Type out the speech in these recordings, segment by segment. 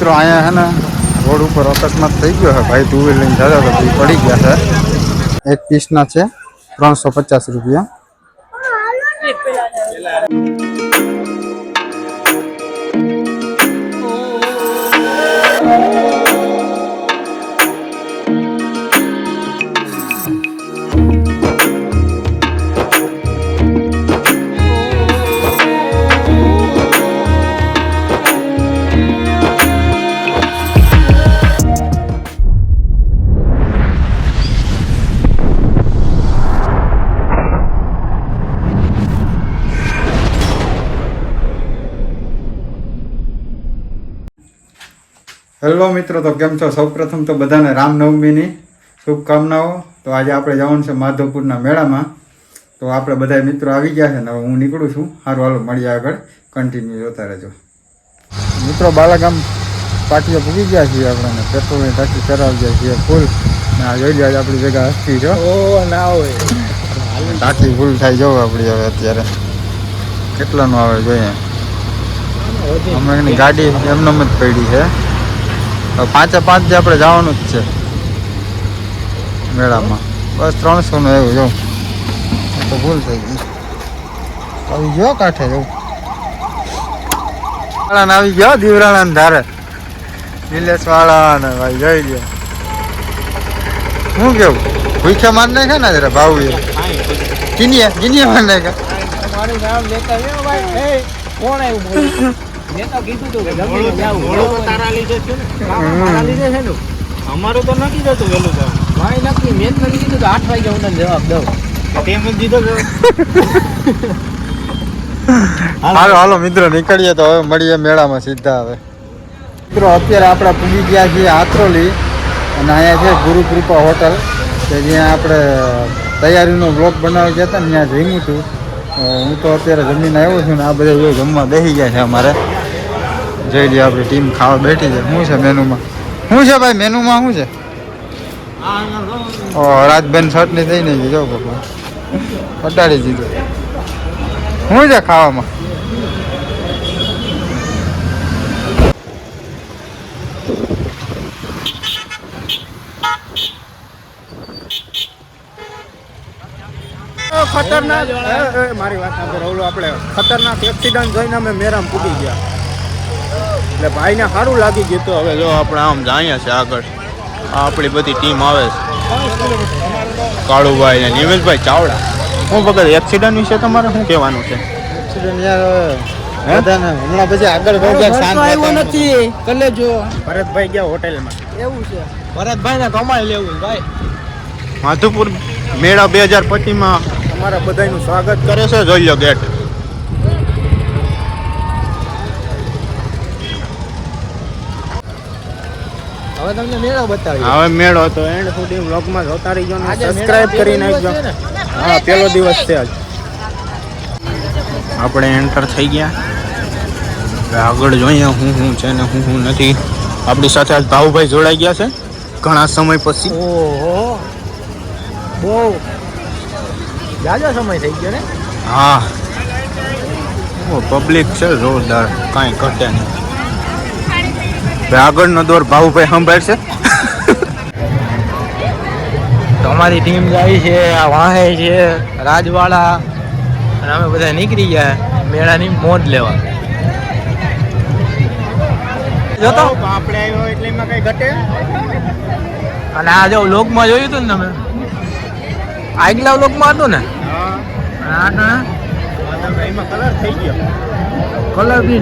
મિત્રો અહીંયા હે ને, રોડ ઉપર અકસ્માત થઈ ગયો છે ભાઈ ટુ વ્હીલ લઈને જતા હતા પડી ગયા છે એક પીસના છે, ત્રણસો પચાસ રૂપિયા. હેલો મિત્રો તો કેમ છો? સૌપ્રથમ તો બધાને રામનવમીની શુભકામનાઓ. તો આજે આપણે જવાનું છે માધવપુરના મેળામાં. તો આપણે બધા મિત્રો આવી ગયા છે ને હવે હું નીકળું છું. સારું હાલો મળીએ આગળ. કન્ટિન્યુ જોતા રહેજો. મિત્રો બાલાગામ પાટીએ પૂગી ગયા છીએ આપણે પેટ્રોલની ટાંકી કરાવી ગયા છીએ ફૂલ. ને જોઈ લ્યો આપણી જગ્યા હસ્તી ઓ ના હોય. ટાંકી ફૂલ થાય જવું આપણી હવે અત્યારે. કેટલાનું આવે જોઈએ? હમણાં એની ગાડી એમનેમ જ પડી છે. પાંચે પાંચ જે આપણે જવાનું જ છે મેળામાં. બસ ત્રણસો નું એવું, જો. તો ભૂલ થઈ ગઈ. આવી ગયો કાંઠે જવું વાળાને આવી ગયો દીવરાણા ધારે. નિલેશ વાળા ને ભાઈ, જઈ ગયો. શું કેવું? ભૂખ્યા માર નાખે ને જરા ભાવ એ કિનિયા કિનિયા માર નાખે મારું નામ લેતા કોણ આવ્યું? મેં તો કીધું તું કે જમીને જાવું ઘોડો તો તારા લીધે થયો ને? લીધે છે ને? અમારું તો નક્કી જ હતું તો મારી નક્કી મેં નથી કીધું કે આઠ વાગે હું તને જવાબ દઉં. તેમ દીધો હાલો હાલો મિત્રો નીકળીએ તો હવે મળીએ મેળામાં સીધા હવે. મિત્રો અત્યારે આપણે પૂગી ગયા છીએ આત્રોલી અને અહીંયા છે ગુરુ કૃપા હોટલ કે જ્યાં આપણે તૈયારીનો બ્લોક બનાવી ગયા હતા ને ત્યાં જમ્યું હતું હું તો અત્યારે જમીને આવ્યો છું ને આ બધા જમવા બેસી ગયા છે અમારે. જઈ લઈએ આપણી ટીમ ખાવા બેઠી છે. શું છે મેનુમાં? શું છે ભાઈ, મેનુમાં શું છે? ઓ, રાજબેન ચટણી થઈ નહીં જો બાપા પટાડી દીધો. શું છે ખાવામાં? ખતરનાક મારી વાત આપણે ખતરનાક એક્સિડન્ટ જોઈને અમે મેરામ પૂટી ગયા. એટલે ભાઈને સારું લાગી ગયું તો હવે જો આપણે આમ જાણીએ છે આગળ. આ આપણી બધી ટીમ આવે છે. કાળુભાઈ ને નિમેશભાઈ ચાવડા. હું વગર એક્સિડન્ટ વિશે તમારે શું કહેવાનું છે? એક્સિડન્ટ યાર હમણાં પછી આગળ શાંત નથી. કલે જો. ભરતભાઈ ગયા હોટેલમાં એવું છે. ભરતભાઈ ને કમાઈ લેવું ભાઈ. માધુપુર મેળા બે હજાર પચીસમાં અમારા બધાનું સ્વાગત કરે છે જોઈ લો ગેટ. હવે તમને મેળો બતાવ્યો હવે મેળો તો એન્ડ સુધી વ્લોગમાં જોતા રહીજો ને સબસ્ક્રાઇબ કરી નાખજો? હા પહેલો દિવસ છે આજ. આપણે એન્ટર થઈ ગયા. આગળ જોઈએ હું હું છે ને હું હું નથી. આપણી સાથે આજ ભાવુભાઈ જોડાઈ ગયા છે ઘણા સમય પછી. ઓહો. બહુ. જાજો સમય થઈ ગયો ને. હા. પબ્લિક છે જોરદાર. કાંઈ ઘટે નહીં. આગળનો દોર ભાઉભાઈ સંભાળશે. તમારી ટીમ જાય છે આ વાહે છે રાજવાળા અને અમે બધા નીકળી ગયા મેળાની મોજ લેવા. જોતો? આપણે આવ્યો એટલે એમાં કઈ ઘટે? અને આ જો લોકમાં જોયું હતું ને તમે? આગલા લોકમાં હતું ને? એમાં કલર થઈ ગયો. કલર બી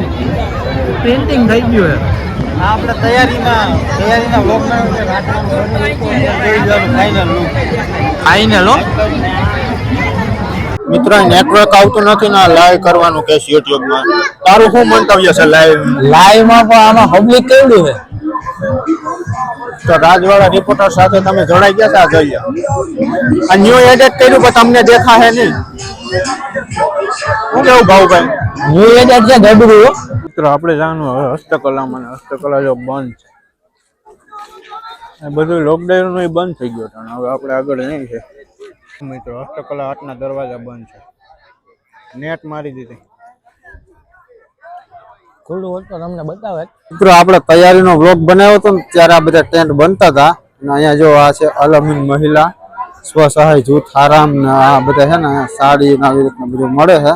પ્રિન્ટિંગ થઈ ગયું આપણે તૈયારીમાં તૈયારીના બ્લોગમાં ફાઇનલ લુક ફાઇનલ મિત્રો નેટવર્ક આવતું નથી ને લાઈવ કરવાનું કે યુટ્યુબમાં તારું શું મંતવ્ય છે લાઈવ લાઈવમાં પણ આમાં પબ્લિક કેવડું છે? તો રાજવાડા રિપોર્ટર સાથે તમે જોડાઈ ગયા હતા જોઈએ આ ન્યુ એડિટ કર્યું પણ તમને દેખાશે નહીં. શું કેવું ભાવભાઈ ન્યુ એડેટ છે ગડબડું હો. મિત્રો આપણે જાણવું હવે હસ્તકલામાં હસ્તકલા જો બંધ છે. એ બધું લોકડાઉન બંધ થઈ ગયું હતું હવે આપણે આગળ નહીં છે. મિત્રો હસ્તકલા હાથના દરવાજા બંધ છે. નેટ મારી દીધી. ખુલ્લું હોત તો તમને બતાવે. મિત્રો આપણે તૈયારીનો બ્લોગ બનાવ્યો હતો ને ત્યારે આ બધા ટેન્ટ બનતા હતા. અને અહીંયા જો આ છે અલમીન મહિલા સ્વસહાય જૂથ આરામ ને આ બધા છે ને સાડી ને આવી રીતના બધું મળે છે.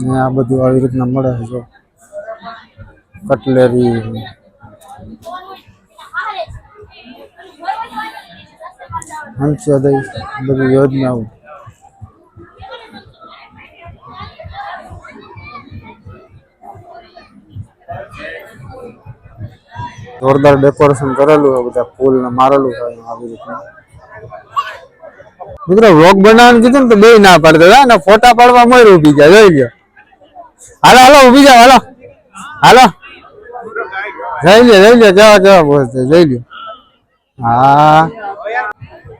ને આ બધું આવી રીતના મળે છે જો. કટલેરી અંત્યોદય બધી યોજનાઓ જોરદાર ડેકોરેશન કરેલું હોય, બધા ફૂલ ને મારેલું હોય આવી રીતના. મિત્રો વ્લોગ બનાવવાનું કીધું ને તો બે ના પાડતા હતા ને ફોટા પાડવા મોર ઊભી ગયા, જોઈ લ્યો. હાલો હાલો ઊભી જાઓ, હાલો. હાલો. જઈ લે જઈ લે જવા જવા બોલશે જઈ લે હા.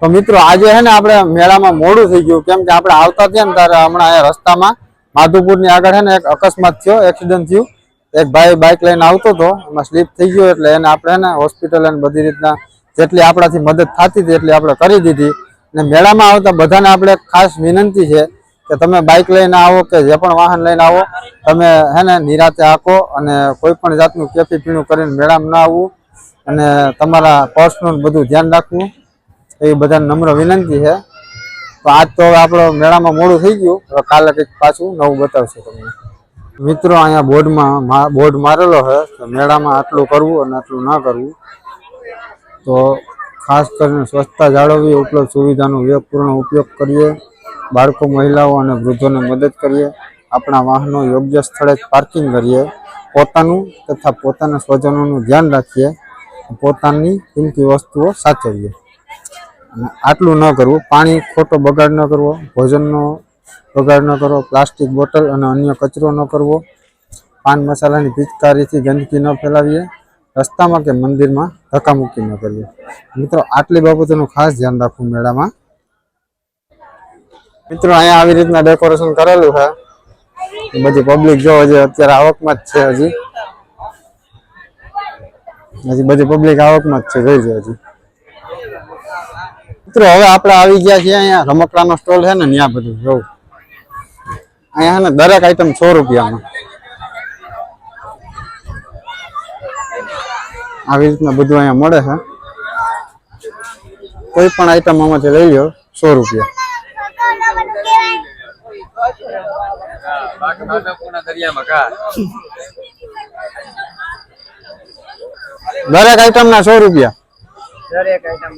તો મિત્રો, આજે છે ને આપણે મેળામાં મોડું થઈ ગયું. કેમ કે આપણે આવતા થયા ને ત્યારે હમણાં અહીંયા રસ્તામાં માધુપુરની આગળ છે ને એક અકસ્માત થયો, એક્સિડન્ટ થયું. એક ભાઈ બાઇક લઈને આવતો હતો, એમાં સ્લીપ થઈ ગયો એટલે એને આપણે ને હોસ્પિટલ અને બધી રીતના જેટલી આપણાથી મદદ થતી હતી, એટલી આપણે કરી દીધી. અને મેળામાં આવતા બધાને આપણે ખાસ વિનંતી છે કે તમે બાઇક લઈને આવો કે જે પણ વાહન લઈને આવો, તમે હે ને નિરાતે આંકો અને કોઈ પણ જાતનું કેફી પીણું કરીને મેળામાં ના આવવું અને તમારા પર્સનું બધું ધ્યાન રાખવું. એ બધાને નમ્ર વિનંતી છે. તો આજ તો હવે આપણો મેળામાં મોડું થઈ ગયું. કાલે કંઈક પાછું નવું બતાવશે તમને. મિત્રો અહીંયા બોર્ડમાં બોર્ડ મારેલો છે. કે મેળામાં આટલું કરવું અને આટલું ના કરવું. તો ખાસ કરીને સ્વચ્છતા જાળવવી, ઉપલબ્ધ સુવિધાનો પૂર્ણ ઉપયોગ કરીએ. બાળકો, મહિલાઓ અને વૃદ્ધોને મદદ કરીએ, આપણા વાહનો યોગ્ય સ્થળે પાર્કિંગ કરીએ, પોતાનું તથા પોતાના સ્વજનોનું ધ્યાન રાખીએ, પોતાની કિંમતી વસ્તુઓ સાચવીએ. આટલું ન કરવું, પાણી ખોટો બગાડ ન કરવો, ભોજનનો બગાડ ન કરવો, પ્લાસ્ટિક બોટલ અને અન્ય કચરો ન કરવો, પાન મસાલાની પિચકારીથી ગંદકી ન ફેલાવીએ, રસ્તામાં કે મંદિરમાં ધક્કામુક્કી ન કરીએ. મિત્રો, આટલી બાબતોનું ખાસ ધ્યાન રાખવું મેળામાં મિત્રો, અહીંયા આવી રીતના ડેકોરેશન કરેલું છે. બધી પબ્લિક જો હજી અત્યારે આવકમાં જ છે હજી. હજી બધી પબ્લિક આવકમાં જ છે, જોઈ જાય હજી. મિત્રો, હવે આપણે આવી ગયા છીએ અહીંયા. રમકડાનો સ્ટોલ છે ને, ત્યાં બધું જોવું. અહીંયા છે ને, દરેક આઈટમ સો રૂપિયામાં. આવી રીતના બધું અહીંયા મળે છે. કોઈ પણ આઈટમ આમાંથી લઈ લો સો રૂપિયા. દરેક આઈટમ ના સો રૂપિયા. દરેક આઈટમ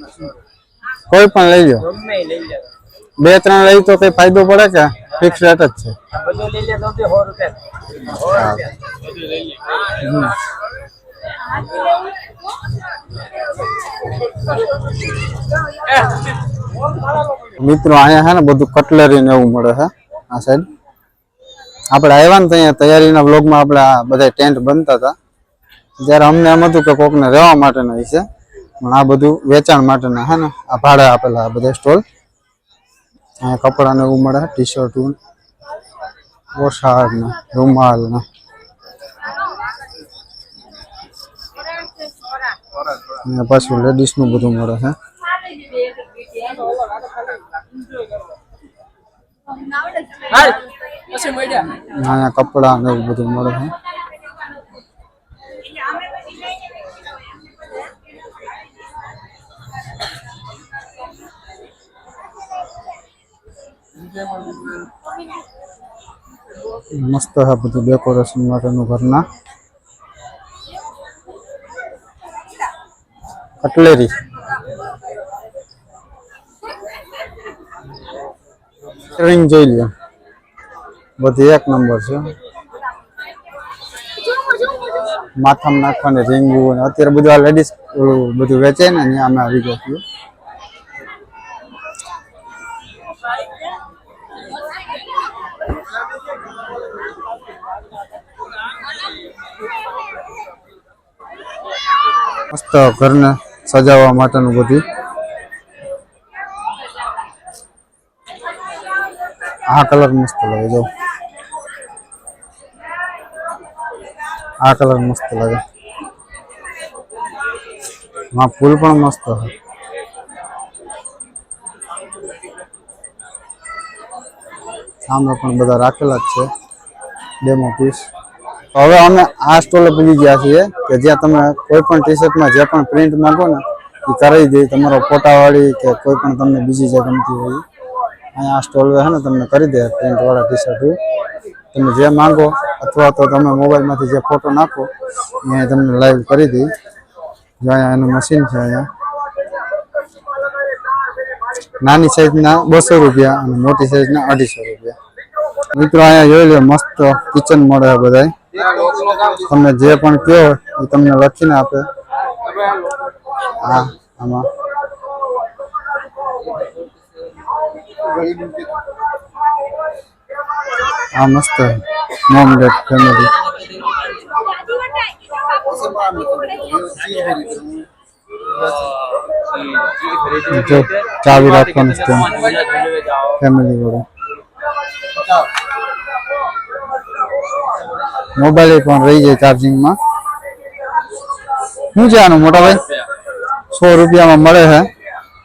કોઈ પણ લઈ લો ગમે લઈ લે. બે ત્રણ લઈ તો કઈ ફાયદો પડે કે? ફિક્સ રેટ જ છે. બધું લઈ લે તો સો રૂપિયા. હમ. મિત્રો અહીંયા છે ને બધું કટલરી ને એવું મળે છે આ સાઈડ આપણે આવ્યા ને ત્યાં તૈયારીના બ્લોગમાં આપણે આ બધા ટેન્ટ બનતા હતા. ત્યારે અમને એમ હતું કે કોકને રહેવા માટેના છે. પણ આ બધું વેચાણ માટેના હે ને. આ ભાડે આપેલા આ બધા સ્ટોલ અહીંયા કપડાને એવું મળે ટી શર્ટ પોશાક ને. રૂમાલ ને અને પાછું લેડીઝનું બધું મળે છે. અહીંયા કપડા ને એવું બધું મળે છે. મસ્ત છે બધું ડેકોરેશન માટેનું ઘરના. કટલેરી. જોઈ લ્યો. બધી એક નંબર છે. માથામાં નાખવાની રીંગુ અને અત્યારે બધું આ લેડીઝ બધું વેચે ને, અહીંયા અમે આવી ગયા છીએ. મસ્ત ઘરને સજાવવા માટેનું બધું. આ કલર મસ્ત લાગે, જો. આ કલર મસ્ત લાગે. હા ફૂલ પણ મસ્ત સામે પણ બધા રાખેલા જ છે. ડેમો પીસ હવે અમે આ સ્ટોલે પૂગી ગયા છીએ કે જ્યાં તમે કોઈ પણ ટી શર્ટમાં જે પણ પ્રિન્ટ માંગો ને એ કરાવી દે. તમારો ફોટાવાળી કે કોઈ પણ તમને બીજી જે ગમતી હોય અહીંયા આ સ્ટોલ છે ને, તમને કરી દે પ્રિન્ટવાળા ટી શર્ટ તમે જે માંગો અથવા તો તમે મોબાઈલમાંથી જે ફોટો નાખો, એ તમને લાઈવ કરી દઈ. જો અહીંયા એનું મશીન છે અહીંયા. નાની સાઈઝના બસો રૂપિયા અને મોટી સાઈઝના અઢીસો રૂપિયા. મિત્રો, અહીંયા જોઈ લો, મસ્ત કિચન મળે છે બધાય. તમને જે પણ કહો, એ તમને લખીને આપે. હા, આમાં. આ મસ્ત. મોમ ડેડ ફેમિલી જો ચાવી રાખવાનું સ્ટેન્ડ ફેમિલી વાળું મોબાઈલ પણ રહી જાય ચાર્જિંગમાં શું છે આનું મોટા ભાઈ સો રૂપિયામાં મળે છે.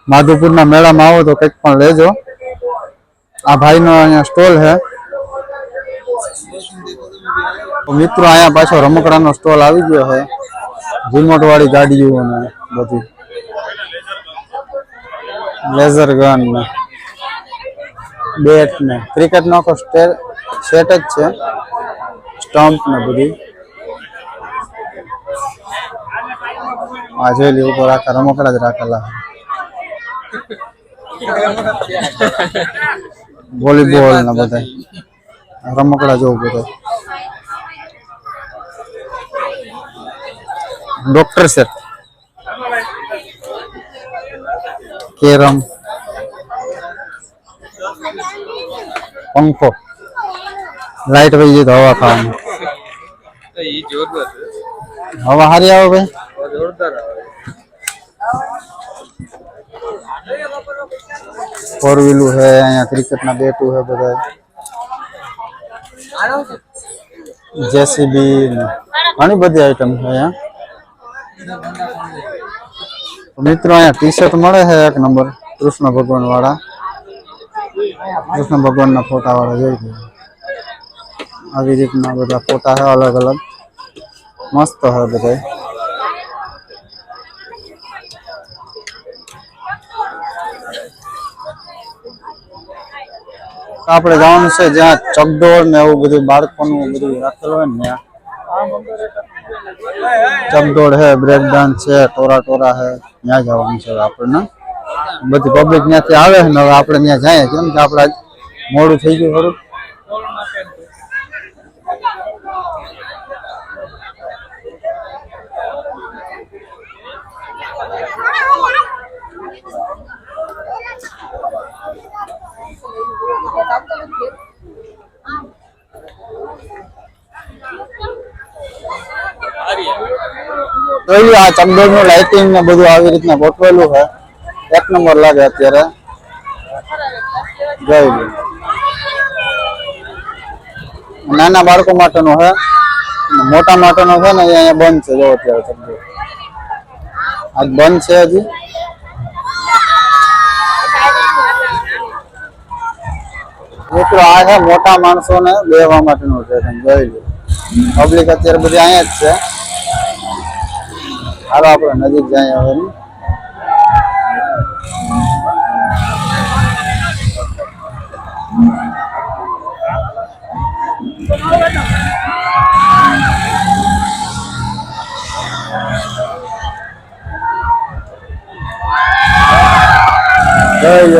માધુપુરના મેળામાં આવો તો કંઈક પણ લેજો. આ ભાઈનો અહીંયા સ્ટોલ છે. મિત્રો અહીંયા પાછો રમકડાનો સ્ટોલ આવી ગયો છે. રિમોટ વાળી ગાડીઓ ને બધી. લેઝર ગન ને. બેટ ને. ક્રિકેટ નો આખો સ્ટે- સેટ જ છે. સ્ટમ્પ ને બધી. આ જોઈ લી ઉપર આખા રમકડા જ રાખેલા વોલીબોલ ને બધા. રમકડા જોવું બધા. ડોક્ટર સેટ કેરમ પંખો લાઈટ વહી જાય તો હવા ખાવાનું હવા સારી આવે ભાઈ ફોર વ્હીલું છે અહીંયા ક્રિકેટ ના બેટું છે બધા જેસીબી ઘણી બધી આઈટમ છે અહીંયા મિત્રો, અહીંયા ટી શર્ટ મળે છે એક નંબર, કૃષ્ણ ભગવાન વાળા કૃષ્ણ ભગવાન ના ફોટા વાળા જોઈ લો. આવી રીતના બધા ફોટા છે, અલગ અલગ. મસ્ત છે બધા આપણે જવાનું છે જ્યાં ચકડોળ ને એવું બધું બાળકોનું બધું રાખેલું હોય ને ત્યાં. ચકડોળ છે બ્રેક ડાન્સ છે, ટોરા ટોરા છે ત્યાં જવાનું છે આપણને. બધી પબ્લિક ત્યાંથી આવે ને હવે આપણે ત્યાં જઈએ કેમ કે આપણે મોડું થઈ ગયું ખરું. જોયું આ ચકડોળનું લાઇટિંગ ને બધું આવી રીતના ગોઠવેલું છે. એક નંબર લાગે અત્યારે. જોઈ લો. નાના બાળકો માટેનો છે. અને મોટા માટેનો છે ને એ અહીંયા બંધ છે જો અત્યારે ચકડોળ આજ બંધ છે હજી. મિત્રો, આ છે મોટા માણસોને બેહવા માટેનું સ્ટેશન જોઈ લો. પબ્લિક અત્યારે બધી અહીંયા જ છે. હાલો આપણે નજીક જાય હવે?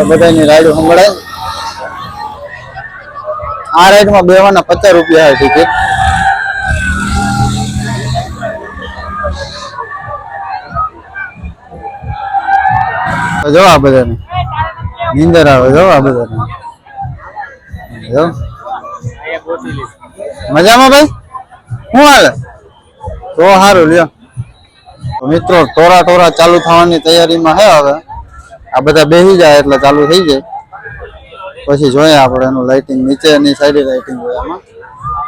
બધાની રાઈડ સંભળાય આ રાઈડમાં બેવાના પચાસ રૂપિયા ટિકિટ જો આ બધાને. નીંદર આવે, જો આ બધાને. જો. મજામાં ભાઈ? શું હાલે? તો સારું લ્યો. મિત્રો, ટોરા ટોરા ચાલુ થવાની તૈયારીમાં છે હવે. આ બધા બેસી જાય એટલે ચાલુ થઈ જાય. પછી જોઈએ આપણે એનું લાઇટિંગ નીચેની સાઈડે લાઇટિંગ હોય આમાં.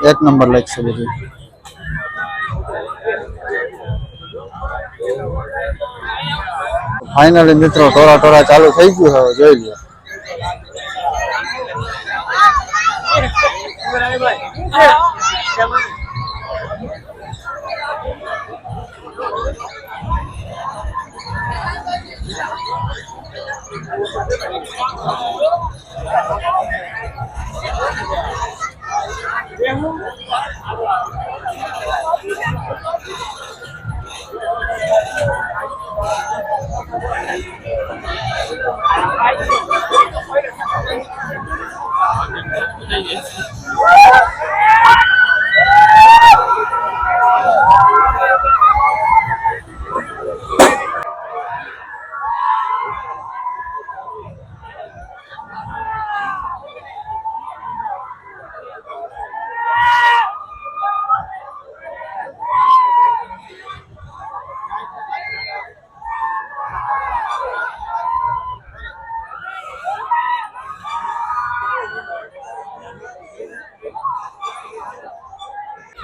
એક નંબર લાગશે બધી. ફાઇનલી મિત્રો ટોરા ટોરા ચાલુ થઈ ગયું હવે જોઈ લો Thank you.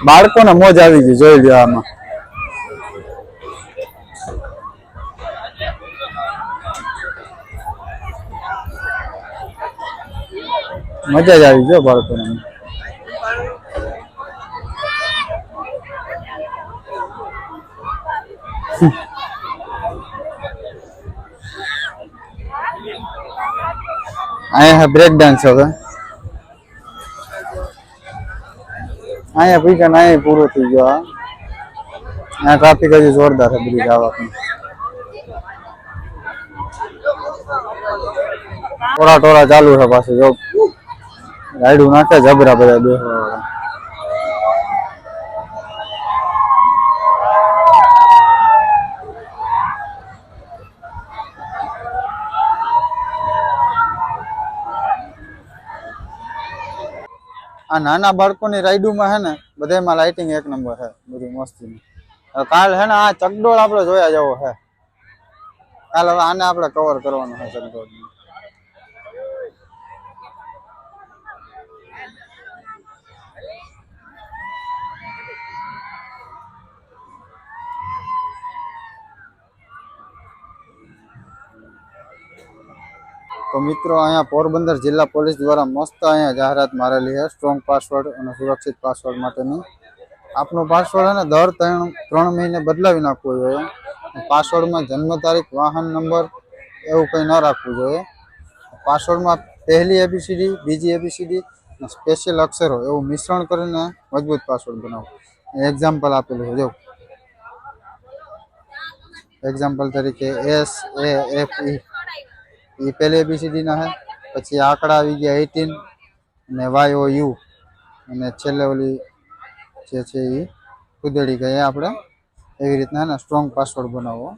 બાળકોને મોજ આવી ગઈ જોઈ લ્યો આમાં મજા જ આવી ગયો બાળકોને. અહીંયા બ્રેક ડાન્સ હવે. અહીંયા ના અહીંયા પૂરો થઈ ગયો આ અહીંયા ટ્રાફિક હજી જોરદાર છે બ્રિજ પણ ટોળા ટોળા ચાલુ છે પાછું, જો. રાયડું નાખે જબરા બધા બેસવા વાળા આ નાના બાળકોની રાઈડુમાં હે ને બધામાં લાઇટિંગ એક નંબર છે, બધી મસ્તી કાલ હે ને આ ચકડોળ આપણે જોયા જવો છે. કાલ હવે આને આપણે કવર કરવાનું છે ચકડોળ તો મિત્રો, અહીંયા પોરબંદર જિલ્લા પોલીસ દ્વારા મસ્ત અહીંયા જાહેરાત મારેલી છે સ્ટ્રોંગ પાસવર્ડ અને સુરક્ષિત પાસવર્ડ માટેની. આપનો પાસવર્ડ અને દર ત્રણ ત્રણ મહિને બદલાવી નાખવો જોઈએ. પાસવર્ડમાં જન્મ તારીખ, વાહન નંબર, એવું કંઈ ન રાખવું જોઈએ. પાસવર્ડમાં પહેલી એબીસીડી બીજી એબીસીડી અને સ્પેશિયલ અક્ષરો, એવું મિશ્રણ કરીને મજબૂત પાસવર્ડ બનાવો. એક્ઝામ્પલ આપેલું છે એક્ઝામ્પલ તરીકે એસ એ એફ ઈ એ પહેલી એબીસીડીના છે પછી આંકડા આવી ગયા એટીન અને વાય ઓ યુ અને છેલ્લે ઓલી જે છે એ કુદડી ગઈ આપણે. એવી રીતના સ્ટ્રોંગ પાસવર્ડ બનાવવો.